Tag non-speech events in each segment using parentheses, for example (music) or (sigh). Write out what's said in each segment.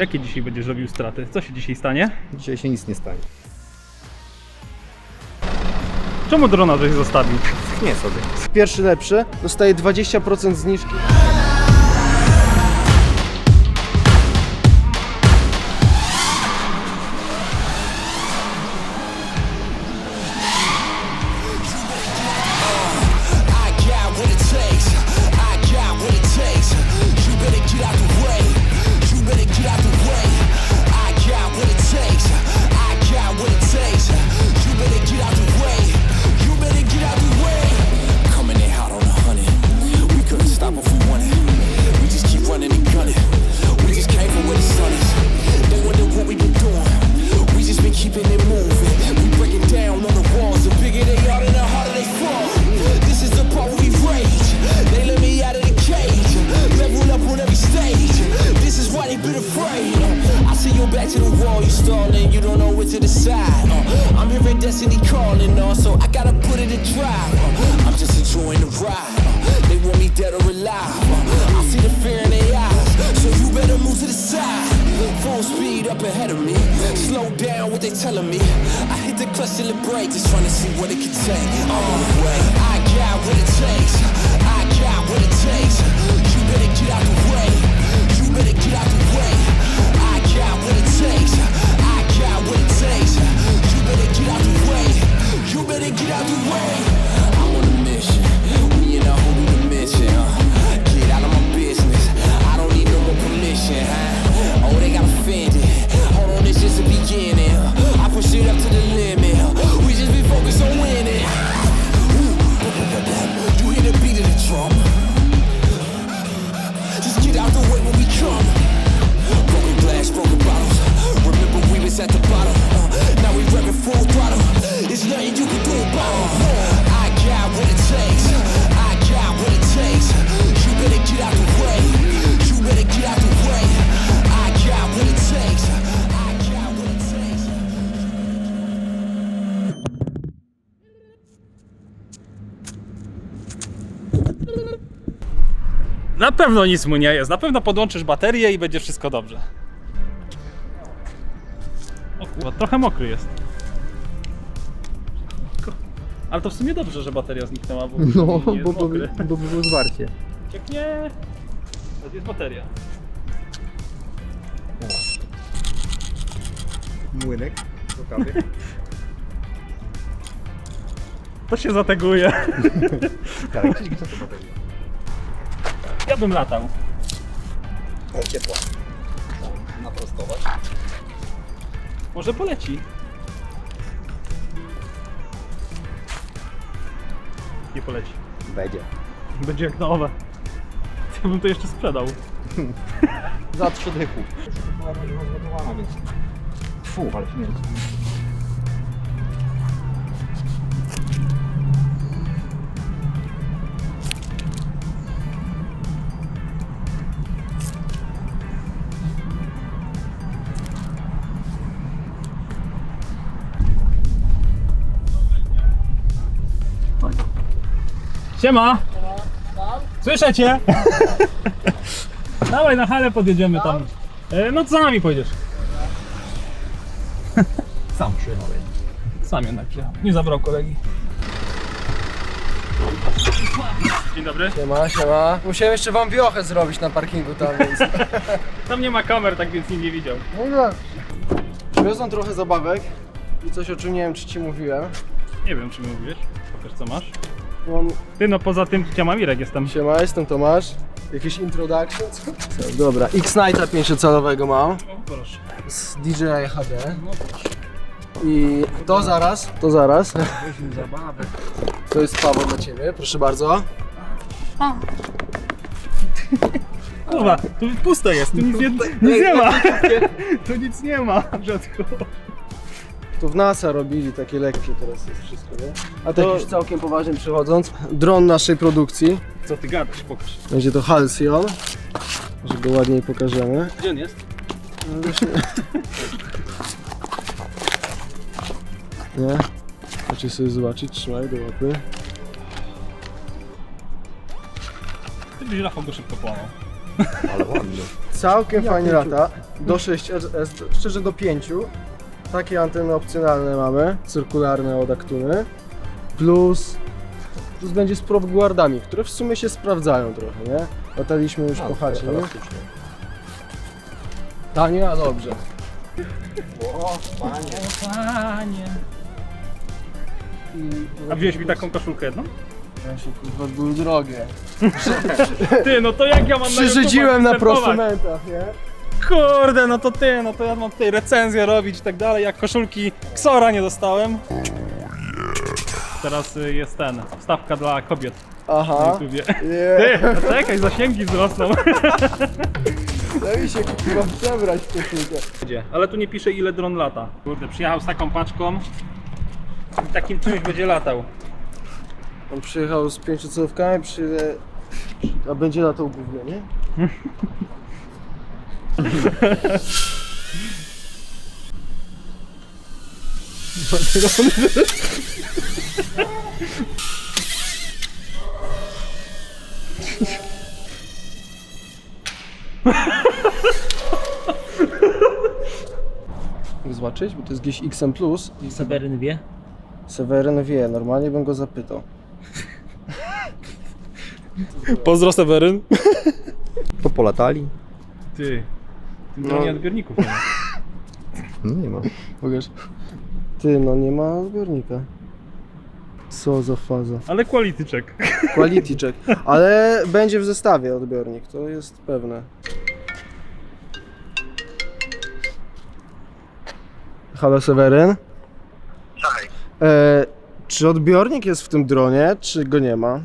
Jakie dzisiaj będziesz robił straty? Co się dzisiaj stanie? Dzisiaj się nic nie stanie. Czemu drona żeś zostawił? Nie sobie. Pierwszy lepszy dostaje 20% zniżki. Telling me. I hit the clutch till it break, just trying to see what it can take. On the way. I got what it takes. Na pewno nic mu nie jest. Na pewno podłączysz baterię i będzie wszystko dobrze. O kurwa, trochę mokry jest. Ale to w sumie dobrze, że bateria zniknęła, bo No, nie jest bo, bo, mokry. bo by było zwarcie. Jak nie, to jest bateria. Młynek do kawy. (laughs) To się zateguje. (laughs) Tak, czyli gdzie to bateria? Ja bym latał. O, ciepła. Naprostować. Może poleci. Nie poleci. Będzie. Będzie jak nowe. Ja bym to jeszcze sprzedał. (laughs) Za trzy dychów. Była rozładowana, więc... Fu, ale śmierć. Siema! Słyszę cię! (laughs) Dawaj na halę podjedziemy tam. E, No to za nami pojedziesz. (laughs) Sam przyjechałem. Sam jednak przyjechał. Nie zabrał kolegi. Dzień dobry. Siema, siema. Musiałem jeszcze wam wiochę zrobić na parkingu tam, więc... (laughs) Tam nie ma kamer, tak więc nikt nie widział. No. Przywiozłem trochę zabawek i coś o czym nie wiem czy ci mówiłem. Nie wiem, czy mi mówisz. Pokaż co masz. Mam... Ty no poza tym Ciamamirek jestem. Siema, jestem Tomasz. Jakiś introduction? Co? Co? Dobra, X-Nighta 5-calowego mam O, proszę. z DJI HD. I to zaraz, to zaraz. To jest Paweł dla Ciebie, proszę bardzo. Kurwa, tu pusto jest, tu nic nie, nic nie ma. (laughs) Tu nic nie ma w środku. To w NASA robili takie lekkie teraz jest wszystko, nie? A tak To- już całkiem poważnie przechodząc, dron naszej produkcji. Co ty gadasz, pokaż. Będzie to Halcyon, że go ładniej pokażemy. Gdzie on jest? No (laughs) właśnie- Nie? Chcecie sobie zobaczyć, trzymaj do łapy. Ty byś Rafał go szybko połamał. Całkiem fajnie lata. Do 6 RS, szczerze do 5. Takie anteny opcjonalne mamy, cyrkularne od Aktuny. Plus, plus będzie z guardami, które w sumie się sprawdzają trochę, nie? Lataliśmy już po chacie, nie? Tanie, a dobrze. O, panie. Panie. I, A wziąłeś mi taką koszulkę jedną? Właśnie, kurwa, były drogie. (laughs) Ty, no to jak ja mam Przyrzedziłem na YouTube'a występować? prosumentach, nie? Kurde, no to ty, no to ja mam tutaj recenzję robić i tak dalej, jak koszulki Ksora nie dostałem. Teraz y, jest ten, wstawka dla kobiet na Aha. YouTubie. Nie, Ty, czekaj, zasięgi wzrosną. (laughs) daj mi się kurwa przebrać w koszulkę. Będzie. Ale tu nie pisze ile dron lata. Kurde, przyjechał z taką paczką i takim czymś będzie latał. On przyjechał z pięciocówkami, przyjdzie... A będzie latał głównie, nie? (laughs) Zobaczyć, bo to jest gdzieś XM+. Seweryn wie? Seweryn wie, normalnie bym go zapytał. Pozdro Seweryn. To polatali? Ty, tym No. dronie odbiorników nie ma. No nie ma. Pokaż. Ty, no nie ma odbiornika. Co za faza. Ale quality check. Quality check. Ale będzie w zestawie odbiornik, to jest pewne. Halo Seweryn? Słuchaj, E, czy odbiornik jest w tym dronie, czy go nie ma?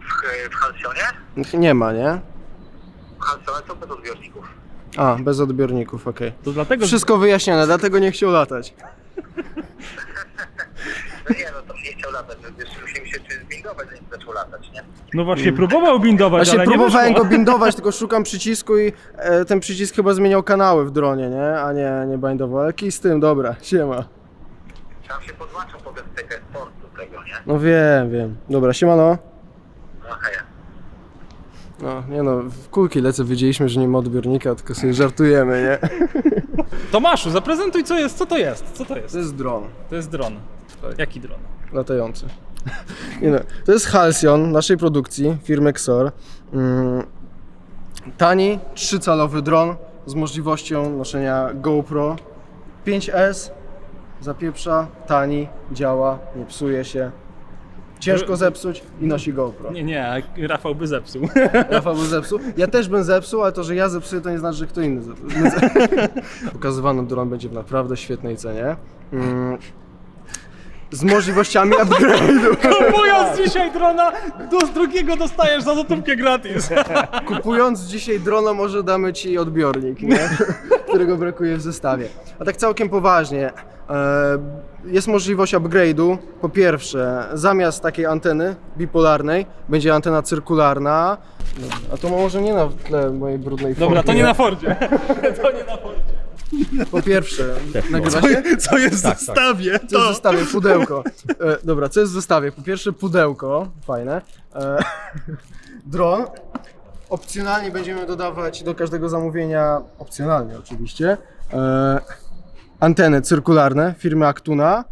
w, w Halcyonie? Nie ma, nie? W Halcyonie są bez odbiorników. A, bez odbiorników, okej. To dlatego, Wszystko wyjaśnione, dlatego nie chciał latać. No nie, no to nie chciał latać, no wiesz, musimy się czy zbindować, zanim zaczął latać, nie? no właśnie próbował bindować, Właśnie ale nie próbowałem wyszło. go bindować, (laughs) tylko szukam przycisku i e, ten przycisk chyba zmieniał kanały w dronie, nie? A nie, nie bindował. Ale kij z tym, dobra, siema. Tam się podłączą potem tego sportu tego, nie? No wiem, wiem. Dobra, siemano. No hej. No, nie no, w kulki lecę, wiedzieliśmy, że nie ma odbiornika, tylko sobie żartujemy, nie? (laughs) Tomaszu, zaprezentuj co jest, co to jest, co to jest? To jest dron To jest dron. Tak. Jaki dron? latający. Nie no, to jest Halcyon naszej produkcji, firmy Xor. Mm, tani, 3-calowy dron z możliwością noszenia GoPro 5S. Zapieprza, tani, działa, nie psuje się. Ciężko zepsuć i nosi GoPro. Nie, nie, Rafał by zepsuł. (laughs) Rafał by zepsuł. Ja też bym zepsuł, ale to, że ja zepsuję, to nie znaczy, że kto inny zepsuł. (laughs) Pokazywany dron będzie w naprawdę świetnej cenie. Mm. Z możliwościami (laughs) upgrade'u. Kupując dzisiaj drona, do z drugiego dostajesz za złotówkę gratis. Kupując dzisiaj drona, może damy ci odbiornik, nie? Którego brakuje w zestawie. A tak całkiem poważnie, e, jest możliwość upgrade'u. Po pierwsze, zamiast takiej anteny bipolarnej, będzie antena cyrkularna. A to może nie na tle mojej brudnej Dobra, Fordy, to nie na Fordzie. (laughs) To nie na Fordzie. Po pierwsze, nagrywa się? Co jest w Tak, tak. zestawie? Co jest w zestawie? Pudełko. E, dobra, co jest w zestawie? Po pierwsze pudełko, fajne. E, (laughs) dron. Opcjonalnie będziemy dodawać do każdego zamówienia, opcjonalnie oczywiście, e, anteny cyrkularne firmy Actuna,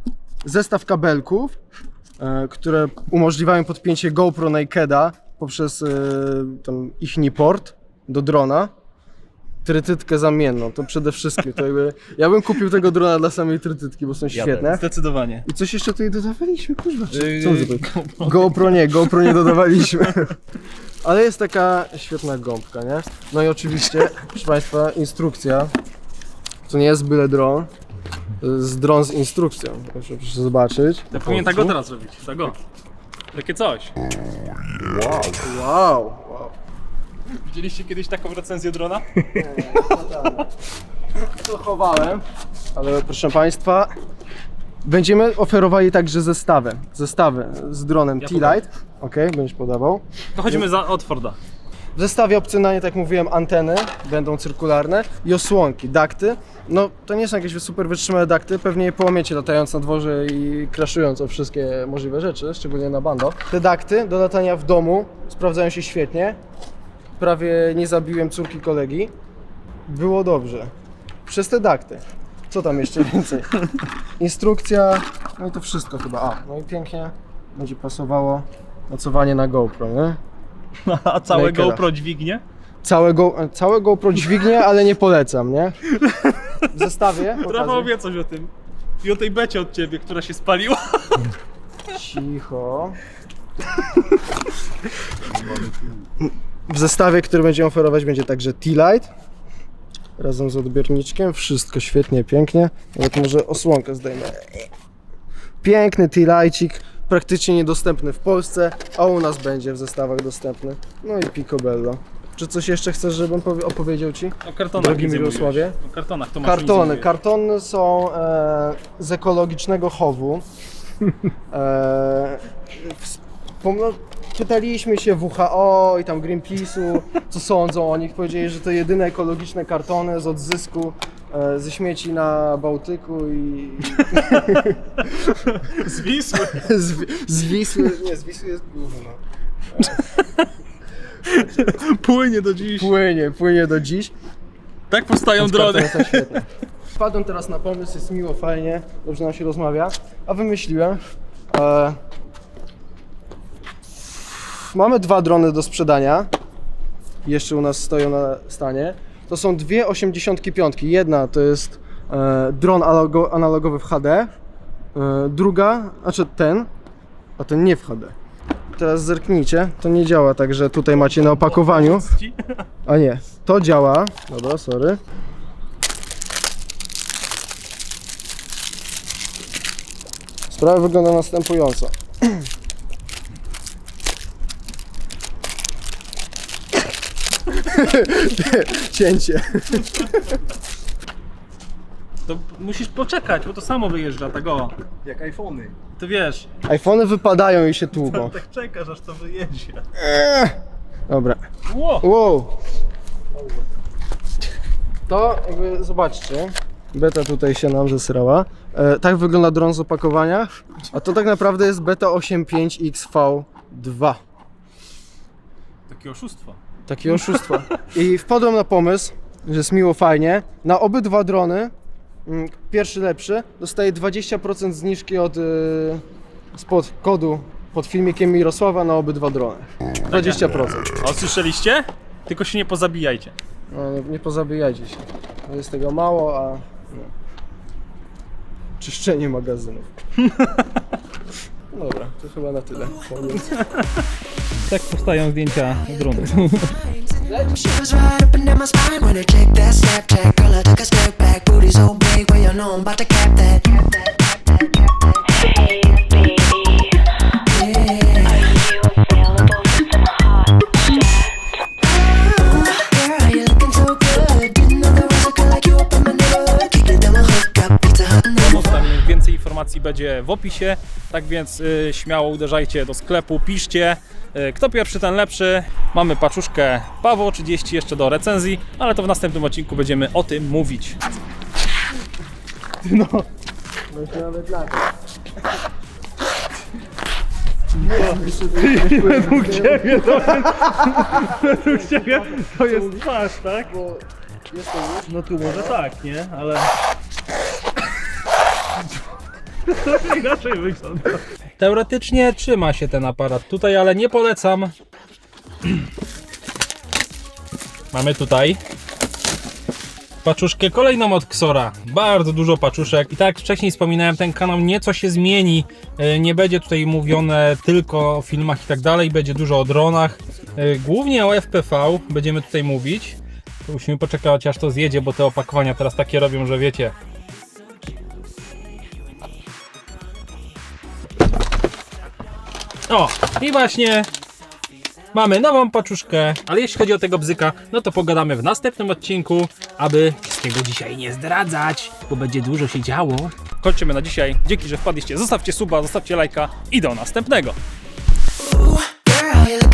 zestaw kabelków, e, które umożliwiają podpięcie GoPro Nakeda poprzez e, tam ichni port do drona. Trytytkę zamienną, to przede wszystkim. To jakby, ja bym kupił tego drona dla samej trytytki, bo są świetne. Zdecydowanie. I coś jeszcze tutaj dodawaliśmy, kurwa. Czy, Yy, co on zrobił? GoPro nie, GoPro nie dodawaliśmy. (laughs) Ale jest taka świetna gąbka, nie? No i oczywiście, proszę Państwa, instrukcja. To nie jest byle dron. Jest dron z instrukcją. Proszę, proszę zobaczyć. Ja powinien tak go teraz robić. Tak go. Takie coś. Wow, wow. Widzieliście kiedyś taką recenzję drona? To chowałem. Ale proszę Państwa, będziemy oferowali także zestawy. Zestawy z dronem Ja T-Light. Okej, będziesz podawał. To chodzimy za, od Forda. W zestawie opcjonalnie, tak jak mówiłem, anteny będą cyrkularne i osłonki, dakty. No to nie są jakieś super wytrzymałe dakty, pewnie je połamiecie latając na dworze i crashując o wszystkie możliwe rzeczy, szczególnie na bando. Te dakty do latania w domu sprawdzają się świetnie. prawie nie zabiłem córki kolegi. Było dobrze. Przez te dakty. Co tam jeszcze więcej? Instrukcja, no i to wszystko chyba. A, no i pięknie będzie pasowało mocowanie na GoPro, nie? (laughs) A całe. GoPro dźwignie? Całe, go, całe GoPro dźwignię, ale nie polecam, nie? W zestawie (laughs) Rafał pokażę. wie coś o tym. I o tej becie od ciebie, która się spaliła. Cicho. W zestawie, który będziemy oferować, będzie także T-Light razem z odbiorniczkiem. Wszystko świetnie, pięknie. Nawet może osłonkę zdejmę. Piękny T-Lightcik, praktycznie niedostępny w Polsce, a u nas będzie w zestawach dostępny. No i Picobello. Czy coś jeszcze chcesz, żebym powie- opowiedział Ci? O kartonach Drogi Mirosławie? O kartonach to Kartony. Kartony są e, z ekologicznego chowu. (laughs) E, pytaliśmy się WHO i tam Greenpeace'u, co sądzą o nich. Powiedzieli, że to jedyne ekologiczne kartony z odzysku e, ze śmieci na Bałtyku i (laughs) Z Wisły. z, Wi- z Wisły. Nie, z Wisły jest gówno. Płynie do dziś. Płynie, płynie do dziś. Tak powstają drony. kartony są świetne. Wpadłem teraz na pomysł, jest miło, fajnie, dobrze nam się rozmawia, a wymyśliłem. E, mamy dwa drony do sprzedania. Jeszcze u nas stoją na stanie. To są dwie 85. Jedna to jest e, dron analogo, analogowy w HD. E, druga, znaczy ten, a ten nie w HD. Teraz zerknijcie, to nie działa tak, że tutaj macie na opakowaniu. (laughs) A nie, to działa. Dobra, sorry. Sprawa wygląda następująco. (laughs) Cięcie. To musisz poczekać, bo to samo wyjeżdża, tego. Jak iPhony. Ty wiesz, iPhony wypadają i się tłuką. (laughs) tak czekasz aż to wyjedzie. Dobra. Ło! Wow. To jakby zobaczcie. Beta tutaj się nam zesrała. E, tak wygląda dron z opakowania. A to tak naprawdę jest Beta 85XV2. Takie oszustwo. Takie oszustwo. (laughs) I wpadłem na pomysł, że jest miło fajnie. Na obydwa drony, mm, pierwszy lepszy, dostaje 20% zniżki od, y, spod kodu pod filmikiem Mirosława na obydwa drony. 20%. A słyszeliście? Tylko się nie pozabijajcie. No, nie, nie pozabijajcie się. Jest tego mało, a... No. Czyszczenie magazynów. (laughs) Dobra, to chyba na tyle. (laughs) Tak powstają zdjęcia cap that. Będzie w opisie, tak więc y, śmiało uderzajcie do sklepu, piszcie. Y, kto pierwszy, ten lepszy. Mamy paczuszkę Paweł 30 jeszcze do recenzji, ale to w następnym odcinku będziemy o tym mówić. Właśnie nawet na to. Według ciebie to Według ciebie to jest twarz, tak? Bo jestem już. No tu może tak, nie? Ale... (laughs) Inaczej wygląda. Teoretycznie trzyma się ten aparat tutaj, ale nie polecam. Mamy tutaj paczuszkę kolejną od Xora. Bardzo dużo paczuszek. I tak jak wcześniej wspominałem, ten kanał nieco się zmieni. E, Nie będzie tutaj mówione tylko o filmach i tak dalej, będzie dużo o dronach. E, Głównie o FPV będziemy tutaj mówić. Musimy poczekać aż to zjedzie, bo te opakowania teraz takie robią, że wiecie. O, i właśnie mamy nową paczuszkę, ale jeśli chodzi o tego bzyka, no to pogadamy w następnym odcinku, aby wszystkiego dzisiaj nie zdradzać, bo będzie dużo się działo. Kończymy na dzisiaj. Dzięki, że wpadliście. Zostawcie suba, zostawcie lajka i do następnego. Ooh, girl,